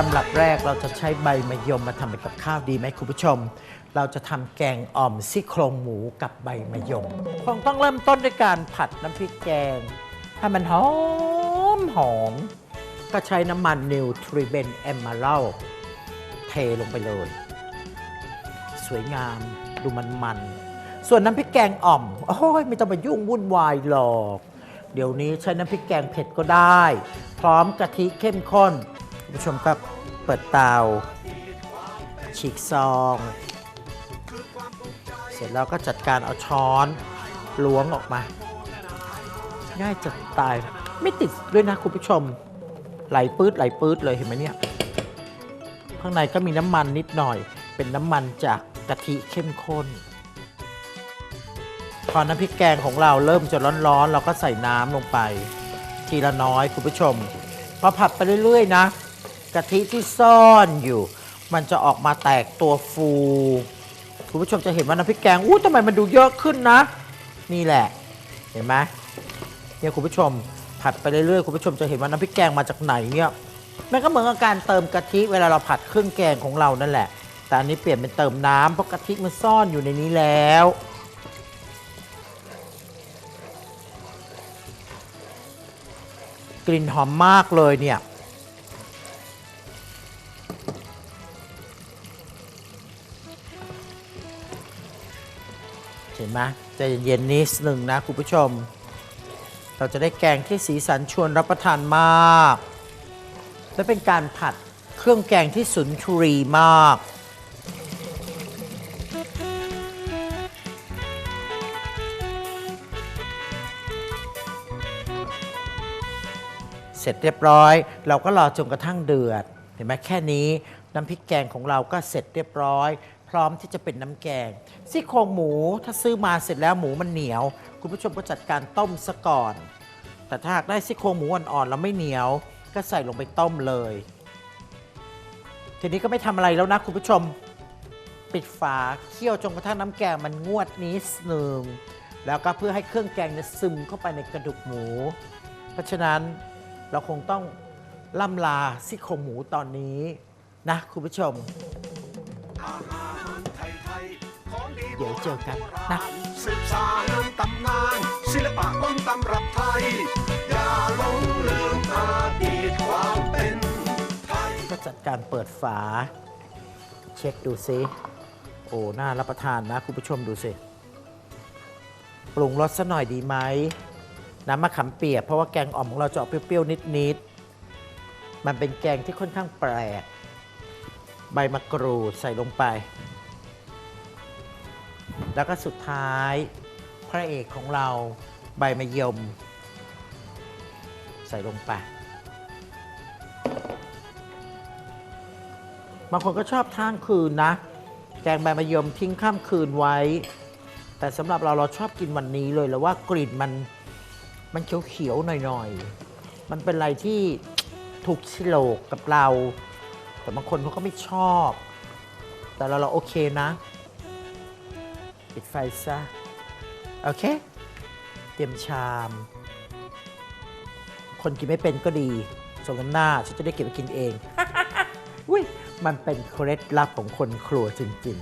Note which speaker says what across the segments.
Speaker 1: ตำรับแรกเราจะใช้ใบมะยมมาทำเป็นกับข้าวดีไหมคุณผู้ชม เราจะทำแกงอ่อมซี่โครงหมูกับใบมะยม คงต้องเริ่มต้นด้วยการผัดน้ำพริกแกง ให้มันหอมหอม ก็ใช้น้ำมันนิวทริเบนเอมมาเรลเทลงไปเลย สวยงามดูมันมันส่วนน้ำพริกแกงอ่อม โอ้ยไม่ต้องมายุ่งวุ่นวายหรอก เดี๋ยวนี้ใช้น้ำพริกแกงเผ็ดก็ได้ พร้อมกะทิเข้มข้นคุณผู้ชมก็ เปิดเตา ฉีกซอง เสร็จแล้วก็จัดการเอาช้อนล้วงออกมา ง่ายจะตาย ไม่ติดด้วยนะคุณผู้ชม ไหลปื๊ดไหลปื๊ดเลยเห็นไหมเนี่ย ข้างในก็มีน้ำมันนิดหน่อย เป็นน้ำมันจากกะทิเข้มข้น พอน้ำพริกแกงของเราเริ่มจะร้อนๆ เราก็ใส่น้ำลงไป ทีละน้อยคุณผู้ชม พอผัดไปเรื่อยๆ นะ กะทิที่ซ่อนอยู่ มันจะออกมาแตกตัวฟูคุณผู้ชมจะเห็นว่าน้ำพริกแกงอู้ทำไมมันดูเยอะขึ้นนะ นี่แหละ เห็นไหมเนี่ยคุณผู้ชมผัดไปเรื่อยๆคุณผู้ชมจะเห็นว่าน้ำพริกแกงมาจากไหนเนี่ยมันก็เหมือนกับการเติมกะทิเวลาเราผัดเครื่องแกงของเรานั่นแหละ แต่อันนี้เปลี่ยนเป็นเติมน้ำเพราะกะทิมันซ่อนอยู่ในนี้แล้วกลิ่นหอมมากเลยเนี่ย เห็นไหมใจเย็นนิดหนึ่งนะคุณผู้ชม เราจะได้แกงที่สีสันชวนรับประทานมาก และเป็นการผัดเครื่องแกงที่สุนทรีมากเสร็จเรียบร้อย เราก็รอจนกระทั่งเดือด เห็นไหมแค่นี้ น้ำพริกแกงของเราก็เสร็จเรียบร้อย พร้อมที่จะเป็นน้ำแกง ซี่โครงหมูถ้าซื้อมาเสร็จแล้วหมูมันเหนียว คุณผู้ชมก็จัดการต้มซะก่อน แต่ถ้าหากได้ซี่โครงหมูอ่อนๆแล้วไม่เหนียว ก็ใส่ลงไปต้มเลย ทีนี้ก็ไม่ทำอะไรแล้วนะคุณผู้ชม ปิดฝาเคี่ยวจนกระทั่งน้ำแกงมันงวดนิดหนึ่งแล้วก็เพื่อให้เครื่องแกงเนี่ยซึมเข้าไปในกระดูกหมู เพราะฉะนั้นเราคงต้องล่ำลาซี่โครงหมูตอนนี้นะคุณผู้ชม เดี๋ยวเจอกันนะ
Speaker 2: สืบสานตำนานศิลปะต้นตำรับไทย อย่าหลงลืมอดีตความเป็นไทย
Speaker 1: ก็จัดการเปิดฝา เช็คดูซิ โอ้ น่ารับประทานนะคุณผู้ชมดูสิ ปรุงรสซะหน่อยดีไหมน้ำมะขามเปียกเพราะว่าแกงอ่อมของเราจะออกเปรี้ยวๆนิดๆ มันเป็นแกงที่ค่อนข้างแปลก ใบมะกรูดใส่ลงไป แล้วก็สุดท้ายพระเอกของเราใบมะยม ใส่ลงไป บางคนก็ชอบทางคืนนะ แกงใบมะยมทิ้งข้ามคืนไว้ แต่สำหรับเราเราชอบกินวันนี้เลยแล้วว่ากลิ่นมันมันเขียวๆหน่อยๆ มันเป็นอะไรที่ถูกชิโลกกับเรา แต่บางคนเขาก็ไม่ชอบ แต่เราเราโอเคนะ ปิดไฟซะ โอเค เตรียมชาม คนกินไม่เป็นก็ดีสมน้ำหน้าฉันจะได้เก็บไปกินเอง อุ้ยมันเป็นเคล็ดลับของคนครัวจริง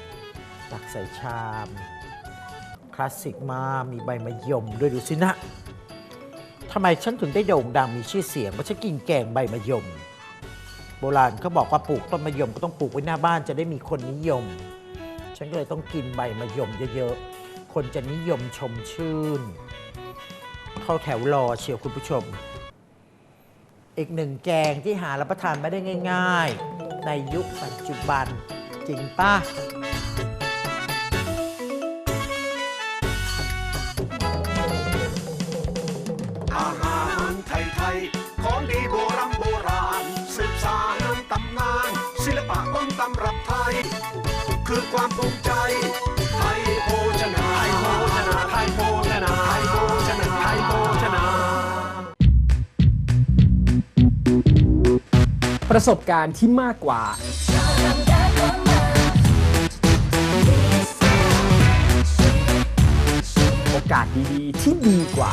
Speaker 1: ๆ ตักใส่ชาม คลาสสิกมากมีใบมะยมด้วยดูสินะทำไมฉันถึงได้โด่งดังมีชื่อเสียงเพราะฉันกินแกงใบมะยม โบราณเขาบอกว่าปลูกต้นมะยมก็ต้องปลูกไว้หน้าบ้านจะได้มีคนนิยม ฉันก็เลยต้องกินใบมะยมเยอะๆ คนจะนิยมชมชื่น เข้าแถวรอเชียวคุณผู้ชม อีกหนึ่งแกงที่หารับประทานไม่ได้ง่าย ๆ ในยุคปัจจุบัน จริงป้า
Speaker 2: อาหารไทยไทยๆของดีโบราณโบราณ สืบสานตำนาน ศิลปะต้นตำรับไทย คือความภูมิใจไทยโภชนาไทยโภชนาไทยโภชนาไทยโภชนาไทยโภชนา
Speaker 3: ประสบการณ์ที่มากกว่า โอกาสดีๆที่ดีกว่า